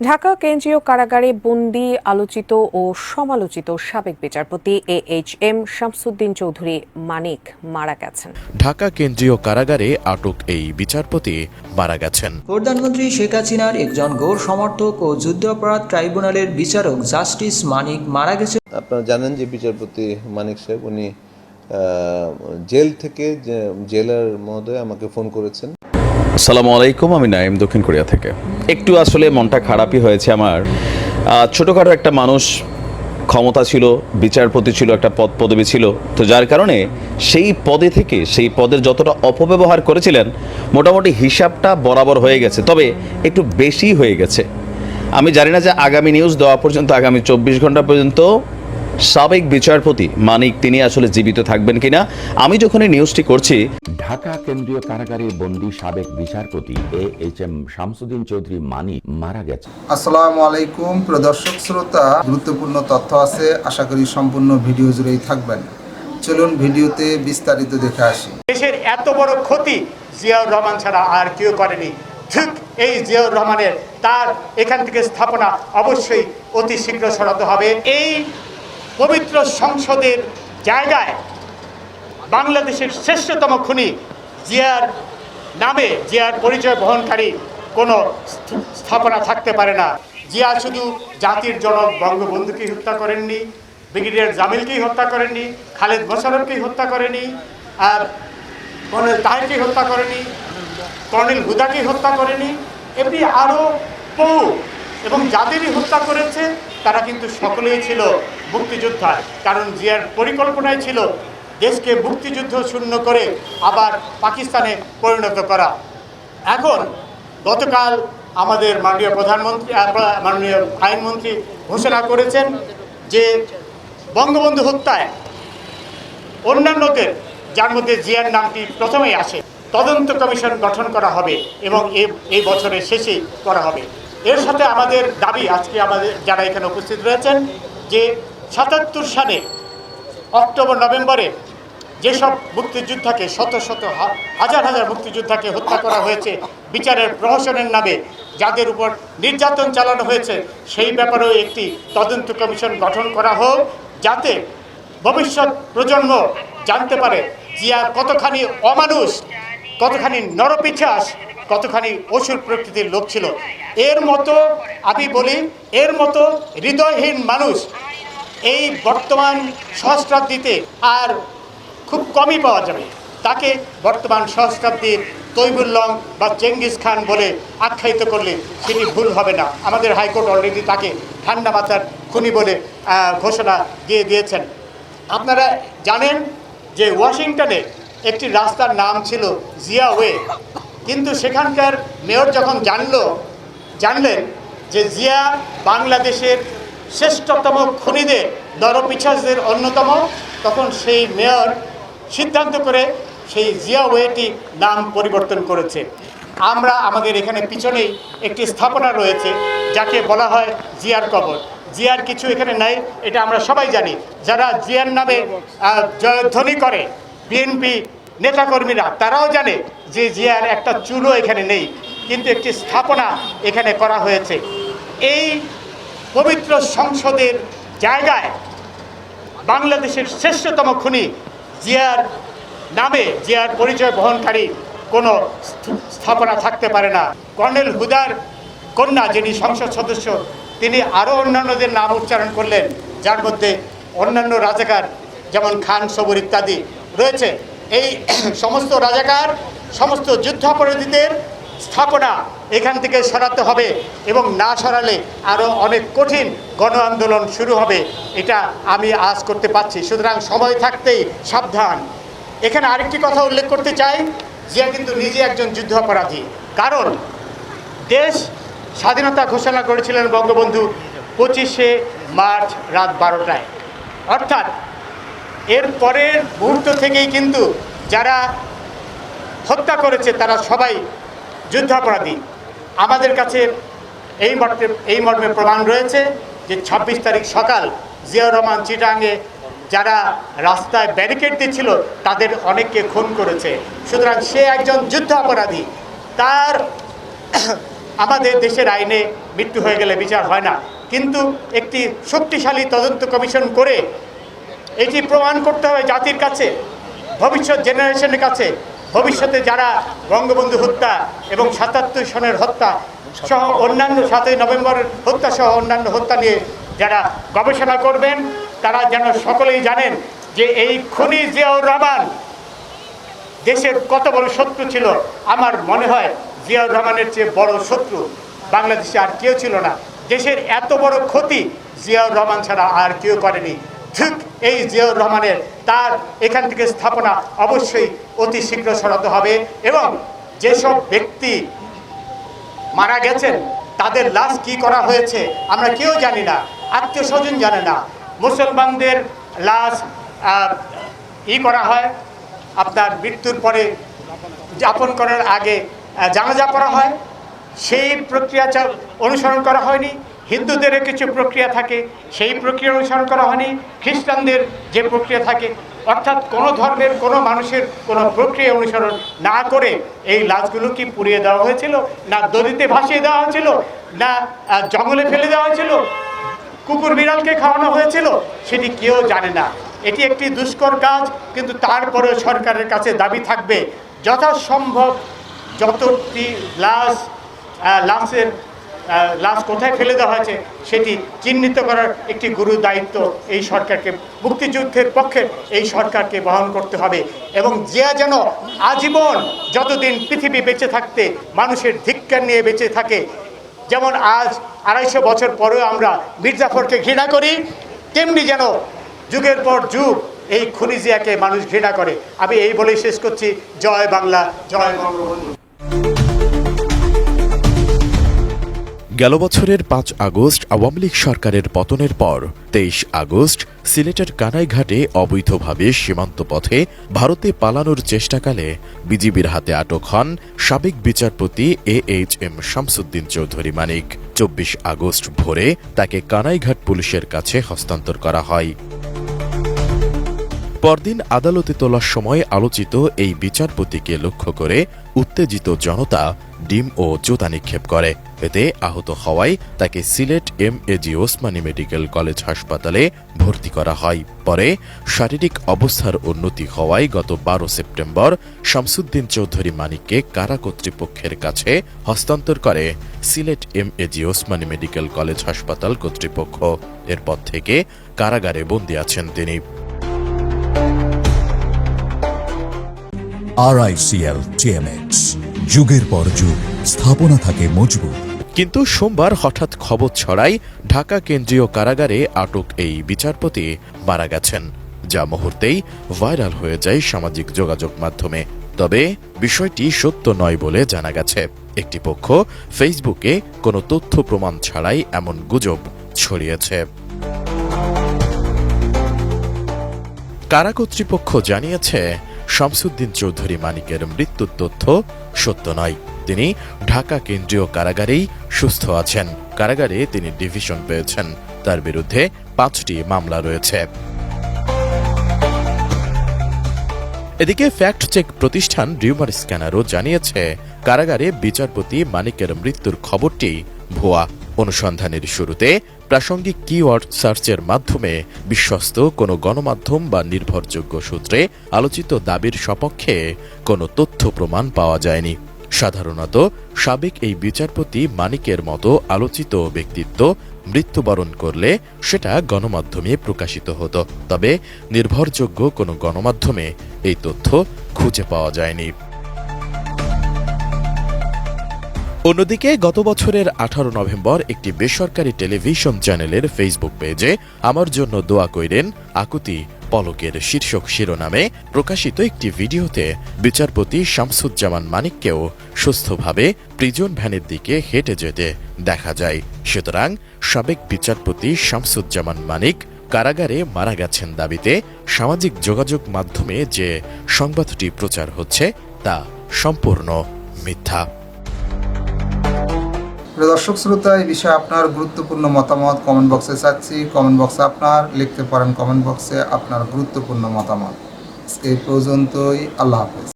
ঢাকা কেন্দ্রীয় কারাগারে বন্দি আলোচিত ও সমালোচিত সাবেক বিচারপতি A H M Shamsuddin Chowdhury Manik মারা গেছেন। ঢাকা কেন্দ্রীয় কারাগারে আটক এই বিচারপতি মারা গেছেন। প্রধানমন্ত্রী শেখ হাসিনার একজন গৌর সমর্থক ও যুদ্ধাপরাধ ট্রাইব্যুনালের বিচারক জাস্টিস মানিক মারা গেছেন। আপনারা জানেন যে বিচারপতি মানিক সাহেব উনি জেল থেকে জেলার মহোদয় আমাকে ফোন করেছেন। আসসালামু আলাইকুম, আমি নাইম দক্ষিণ কোরিয়া থেকে। একটু আসলে মনটা খারাপই হয়েছে আমার। ছোটোখাটো একটা মানুষ ক্ষমতা ছিল, বিচারপতি ছিল, একটা পদ পদবি ছিল। তো যার কারণে সেই পদে থেকে, সেই পদের যতটা অপব্যবহার করেছিলেন, মোটামুটি হিসাবটা বরাবর হয়ে গেছে। তবে একটু বেশি হয়ে গেছে। আমি জানি না যে আগামী নিউজ দেওয়া পর্যন্ত, আগামী চব্বিশ ঘণ্টা পর্যন্ত সাবেক বিচারপতি মানিক তিনি আসলে জীবিত থাকবেন কিনা? আমি যখন এই নিউজটি করছি ঢাকা কেন্দ্রীয় কারাগারে বন্দী সাবেক বিচারপতি A H M Shamsuddin Chowdhury Mani মারা গেছে। আসসালামু আলাইকুম প্রদর্শক শ্রোতা গুরুত্বপূর্ণ তথ্য আছে আশা করি সম্পূর্ণ ভিডিও জুড়েই থাকবেন। চলুন ভিডিওতে বিস্তারিত দেখে আসি। দেশের এত বড় ক্ষতি জিয়াউর রহমান ছাড়া আর কেউ করেনি। ঠিক এই জিয়াউর রহমানের তার এখান থেকে স্থাপনা অবশ্যই অতি শীঘ্র সরাতে হবে। এই পবিত্র সংসদের জায়গায় বাংলাদেশের শ্রেষ্ঠতম খুনি জিয়ার নামে জিয়ার পরিচয় বহনকারী কোনো স্থাপনা থাকতে পারে না। জিয়া শুধু জাতির জনক বঙ্গবন্ধুকেই হত্যা করেননি, ব্রিগেডিয়ার জামিলকেই হত্যা করেননি, খালেদ মোশারফকেই হত্যা করেনি আর কর্নেল তাহেরকে হত্যা করেনি কর্নেল হুদাকে হত্যা করেনি এমনি আরও বহু এবং যাদেরই হত্যা করেছে তারা কিন্তু সকলেই ছিল মুক্তিযোদ্ধা। কারণ জিয়ার পরিকল্পনাই ছিল দেশকে মুক্তিযুদ্ধ শূন্য করে আবার পাকিস্তানে পরিণত করা। এখন গতকাল আমাদের মাননীয় প্রধানমন্ত্রী মাননীয় আইনমন্ত্রী ঘোষণা করেছেন যে বঙ্গবন্ধু হত্যায় অন্যান্যদের, যার মধ্যে জিয়ার নামটি প্রথমেই আসে, তদন্ত কমিশন গঠন করা হবে এবং এই বছরের শেষেই করা হবে। এর সাথে আমাদের দাবি, আজকে আমাদের যারা এখানে উপস্থিত রয়েছেন, যে সাতাত্তর সালে, অক্টোবর, নভেম্বরে যেসব মুক্তিযোদ্ধাকে, শত শত হাজার হাজার মুক্তিযোদ্ধাকে হত্যা করা হয়েছে, বিচারের প্রহসনের নামে যাদের উপর নির্যাতন চালানো হয়েছে, সেই ব্যাপারেও একটি তদন্ত কমিশন গঠন করা হোক, যাতে ভবিষ্যৎ প্রজন্ম জানতে পারে জিয়া কতখানি অমানুষ, কতখানি নরপিছাস কতখানি অসুর প্রকৃতির লোক ছিল। এর মতো আমি বলি, এর মতো হৃদয়হীন মানুষ এই বর্তমান সহস্রাব্দীতে আর খুব কমই পাওয়া যাবে। তাকে বর্তমান সহস্রাব্দীর তৈবুল্লম বা চেঙ্গিস খান বলে আখ্যায়িত করলে সেটি ভুল হবে না। আমাদের হাইকোর্ট অলরেডি তাকে ঠান্ডা মাথার খুনি বলে ঘোষণা দিয়ে দিয়েছেন। আপনারা জানেন যে ওয়াশিংটনে একটি রাস্তার নাম ছিল জিয়া ওয়ে কিন্তু সেখানকার মেয়র যখন জানল, জানলেন যে জিয়া বাংলাদেশের শ্রেষ্ঠতম খুনিদের নরপিছাসদের অন্যতম, তখন সেই মেয়র সিদ্ধান্ত করে সেই জিয়া ওয়েটি নাম পরিবর্তন করেছে। আমরা আমাদের এখানে পিছনেই একটি স্থাপনা রয়েছে, যাকে বলা হয় জিয়ার কবর। জিয়ার কিছু এখানে নাই, এটা আমরা সবাই জানি। যারা জিয়ার নামে জয়ধ্বনি করে, বিএনপি নেতাকর্মীরা, তারাও জানে যে জিয়ার একটা চুলো এখানে নেই, কিন্তু একটি স্থাপনা এখানে করা হয়েছে। এই পবিত্র সংসদের জায়গায় বাংলাদেশের শ্রেষ্ঠতম খুনি জিয়ার নামে, জিয়ার পরিচয় বহনকারী কোনো স্থাপনা থাকতে পারে না। কর্নেল হুদার কন্যা, যিনি সংসদ সদস্য, তিনি আরও অন্যান্যদের নাম উচ্চারণ করলেন, যার মধ্যে অন্যান্য রাজাকার যেমন খান, সবুর ইত্যাদি রয়েছে। এই সমস্ত রাজাকার, সমস্ত যুদ্ধাপরাধীদের স্থাপনা এখান থেকে সরাতে হবে এবং না সরালে আরও অনেক কঠিন গণ আন্দোলন শুরু হবে। এটা আমি আজ করতে পারছি। সুতরাং সময় থাকতেই সাবধান। এখানে আরেকটি কথা উল্লেখ করতে চাই, জিয়া কিন্তু নিজে একজন যুদ্ধাপরাধী। কারণ দেশ স্বাধীনতা ঘোষণা করেছিলেন বঙ্গবন্ধু পঁচিশে মার্চ রাত বারোটায়। অর্থাৎ এর পরের মুহূর্ত থেকেই কিন্তু যারা হত্যা করেছে, তারা সবাই যুদ্ধাপরাধী। আমাদের কাছে এই মর্মে এই মর্মে প্রমাণ রয়েছে যে ছাব্বিশ তারিখ সকাল জিয়াউর রহমান চিটাঙ্গে যারা রাস্তায় ব্যারিকেড দিচ্ছিল, তাদের অনেককে খুন করেছে। সুতরাং সে একজন যুদ্ধাপরাধী। তার আমাদের দেশের আইনে মৃত্যু হয়ে গেলে বিচার হয় না। কিন্তু একটি শক্তিশালী তদন্ত কমিশন করে এটি প্রমাণ করতে হবে জাতির কাছে, ভবিষ্যৎ জেনারেশনের কাছে। ভবিষ্যতে যারা বঙ্গবন্ধু হত্যা এবং সাতাত্তর সনের হত্যা সহ অন্যান্য সাতই নভেম্বরের হত্যা সহ অন্যান্য হত্যা নিয়ে যারা গবেষণা করবেন, তারা যেন সকলেই জানেন যে এই খনি জিয়াউর রহমান দেশের কত বড় শত্রু ছিল। আমার মনে হয় জিয়াউর রহমানের চেয়ে বড় শত্রু বাংলাদেশে আর কেউ ছিল না। দেশের এত বড় ক্ষতি জিয়াউর রহমান ছাড়া আর কেউ করেনি। ঠিক এই জিয়াউর রহমানের তার এখান থেকে স্থাপনা অবশ্যই অতি শীঘ্র সরাতে হবে এবং যেসব ব্যক্তি মারা গেছেন, তাদের লাশ কি করা হয়েছে, আমরা কেউ জানি না, আত্মীয় স্বজন জানে না। মুসলমানদের লাশ ই করা হয়, আপনার মৃত্যুর পরে যাপন করার আগে জানাজা করা হয়। সেই প্রক্রিয়া অনুসরণ করা হয়নি। হিন্দুদেরও কিছু প্রক্রিয়া থাকে, সেই প্রক্রিয়া অনুসরণ করা হয়নি। খ্রিস্টানদের যে প্রক্রিয়া থাকে, অর্থাৎ কোনো ধর্মের, কোনো মানুষের কোনো প্রক্রিয়া অনুসরণ না করে এই লাশগুলো কি পুড়িয়ে দেওয়া হয়েছিল? না নদীতে ভাসিয়ে দেওয়া হয়েছিল? না জঙ্গলে ফেলে দেওয়া হয়েছিল? কুকুর বিড়ালকে খাওয়ানো হয়েছিল? সেটি কেউ জানে না। এটি একটি দুষ্কর কাজ, কিন্তু তারপরেও সরকারের কাছে দাবি থাকবে, যথাসম্ভব যতটি লাশ লাশের লাশ কোথায় ফেলে দেওয়া হয়েছে সেটি চিহ্নিত করার একটি গুরু দায়িত্ব এই সরকারকে, মুক্তিযুদ্ধের পক্ষে এই সরকারকে বহন করতে হবে এবং জিয়া যেন আজীবন যতদিন পৃথিবী বেঁচে থাকতে, মানুষের ধিক্কার নিয়ে বেঁচে থাকে, যেমন আজ আড়াইশো বছর পরেও আমরা মির্জাফরকে ঘৃণা করি, তেমনি যেন যুগের পর যুগ এই খুনিজিয়াকে মানুষ ঘৃণা করে। আমি এই বলেই শেষ করছি। জয় বাংলা, জয় বঙ্গবন্ধু। গেল বছরের পাঁচ আগস্ট আওয়ামী লীগ সরকারের পতনের পর তেইশ আগস্ট সিলেটের কানাইঘাটে অবৈধভাবে সীমান্ত পথে ভারতে পালানোর চেষ্টাকালে বিজিবির হাতে আটক হন সাবেক বিচারপতি A H M Shamsuddin Chowdhury Manik. চব্বিশ আগস্ট ভোরে তাকে কানাইঘাট পুলিশের কাছে হস্তান্তর করা হয়। পরদিন আদালতে তোলার সময় আলোচিত এই বিচারপতিকে লক্ষ্য করে উত্তেজিত জনতা ডিম ও জুতা নিক্ষেপ করে। এতে আহত হওয়ায় তাকে Sylhet M A G Osmani medical college হাসপাতালে ভর্তি করা হয়। পরে শারীরিক অবস্থার উন্নতি হওয়ায় গত বারো সেপ্টেম্বর শামসুদ্দিন চৌধুরী মানিককে কারা কর্তৃপক্ষের কাছে হস্তান্তর করে Sylhet M A G Osmani medical college হাসপাতাল কর্তৃপক্ষ। এরপর থেকে কারাগারে বন্দী আছেন তিনি। আরআইসিএল টিএমএক্স যুগের পর যুগ, স্থাপনা থাকে মজবুত। কিন্তু সোমবার হঠাৎ খবর ছড়ায় ঢাকা কেন্দ্রীয় কারাগারে আটক এই বিচারপতি মারা গেছেন, যা মুহূর্তেই ভাইরাল হয়ে যায় সামাজিক যোগাযোগ মাধ্যমে। তবে বিষয়টি সত্য নয় বলে জানা গেছে। একটি পক্ষ ফেসবুকে কোনো তথ্য প্রমাণ ছাড়াই এমন গুজব ছড়িয়েছে। কারা কর্তৃপক্ষ জানিয়েছে শামসুদ্দিন চৌধুরী মানিকের মৃত্যুর তথ্য সত্য নয়। তিনি ঢাকা কেন্দ্রীয় কারাগারেই সুস্থ আছেন। কারাগারে তিনি ডিভিশন পেয়েছেন। তার বিরুদ্ধে পাঁচটি মামলা রয়েছে। এদিকে ফ্যাক্ট চেক প্রতিষ্ঠান রিউমার স্ক্যানারও জানিয়েছে, কারাগারে বিচারপতি মানিকের মৃত্যুর খবরটি ভুয়া। অনুসন্ধানের শুরুতে প্রাসঙ্গিক কিওয়ার্ড সার্চের মাধ্যমে বিশ্বস্ত কোনো গণমাধ্যম বা নির্ভরযোগ্য সূত্রে আলোচিত দাবির সপক্ষে কোনো তথ্য প্রমাণ পাওয়া যায়নি। সাধারণত, সাবেক এই বিচারপতি মানিকের মতো আলোচিত ব্যক্তিত্ব মৃত্যুবরণ করলে সেটা গণমাধ্যমে প্রকাশিত হতো। তবে নির্ভরযোগ্য কোনো গণমাধ্যমে এই তথ্য খুঁজে পাওয়া যায়নি। অন্যদিকে, গত বছরের আঠারো নভেম্বর একটি বেসরকারি টেলিভিশন চ্যানেলের ফেসবুক পেজে আমার জন্য দোয়া কইরেন আকুতি পলকের শীর্ষক শিরোনামে প্রকাশিত একটি ভিডিওতে বিচারপতি শামসুজ্জামান মানিককেও সুস্থভাবে প্রিজন ভ্যানের দিকে হেঁটে যেতে দেখা যায়। সুতরাং সাবেক বিচারপতি শামসুজ্জামান মানিক কারাগারে মারা গেছেন দাবিতে সামাজিক যোগাযোগ মাধ্যমে যে সংবাদটি প্রচার হচ্ছে তা সম্পূর্ণ মিথ্যা। প্রিয় দর্শক শ্রোতা, এই বিষয়ে আপনার গুরুত্বপূর্ণ মতামত কমেন্ট বক্সে চাচ্ছি। কমেন্ট বক্সে আপনার, লিখতে পারেন কমেন্ট বক্সে আপনার গুরুত্বপূর্ণ মতামত। এই পর্যন্তই, আল্লাহ হাফেজ।